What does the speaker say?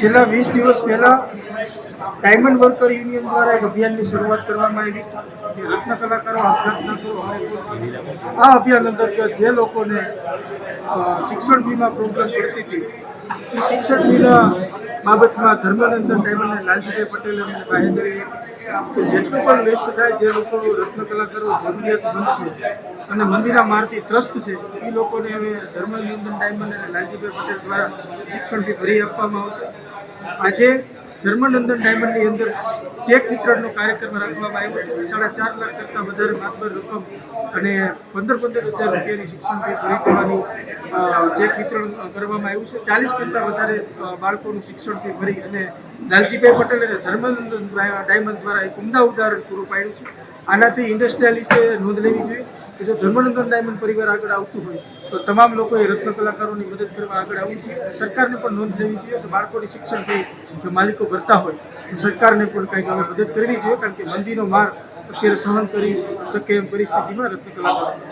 છેલ્લા વીસ દિવસ પહેલાં ડાયમંડ વર્કર યુનિયન દ્વારા એક અભિયાનની શરૂઆત કરવામાં આવી કે રત્ન કલાકારો આપઘાત ન કરો. આ અભિયાન અંતર્ગત જે લોકોને શિક્ષણ ફીમાં પ્રોબ્લેમ પડતી હતી, એ શિક્ષણ ફીના બાબતમાં ધર્મનંદન ડાયમંડ અને લાલજીભાઈ પટેલ બાહેધરી આપી કે જેટલું પણ વેસ્ટ થાય જે લોકો રત્ન કલાકારો જરૂરિયાતમંદ છે અને મંદિરા મારથી ત્રસ્ત છે, એ લોકોને હવે ધર્મનંદન ડાયમંડ અને લાલજીભાઈ પટેલ દ્વારા શિક્ષણથી ભરી આપવામાં આવશે. આજે ધર્મનંદન ડાયમંડની અંદર ચેક વિતરણનો કાર્યક્રમ રાખવામાં આવ્યો હતો. સાડા ચાર લાખ કરતાં વધારે માત્ર રકમ અને પંદર પંદર હજાર રૂપિયાની શિક્ષણ ફી ભરી કરવાની ચેક વિતરણ કરવામાં આવ્યું છે. ચાલીસ કરતાં વધારે બાળકોનું શિક્ષણ ફી ભરી અને લાલજીભાઈ પટેલ અને ધર્મનંદન ડાયમંડ દ્વારા એક ઉમદા ઉદાહરણ પૂરું પાડ્યું છે. આનાથી ઇન્ડસ્ટ્રીયાલિસ્ટે નોંધ લેવી જોઈએ. કે જો ધર્મનંદન ડાયમંડ પરિવાર આગળ આવતું હોય, તો તમામ લોકોએ રત્ન કલાકારોની મદદ કરવા આગળ આવવું જોઈએ. સરકારને પણ નોંધ લેવી જોઈએ કે બાળકોની શિક્ષણ થઈ જો માલિકો ભરતા હોય, તો સરકારને પણ કંઈક હવે મદદ કરવી જોઈએ, કારણ કે મંદીનો માર અત્યારે સહન કરી શકે એમ પરિસ્થિતિમાં રત્ન કલાકારો.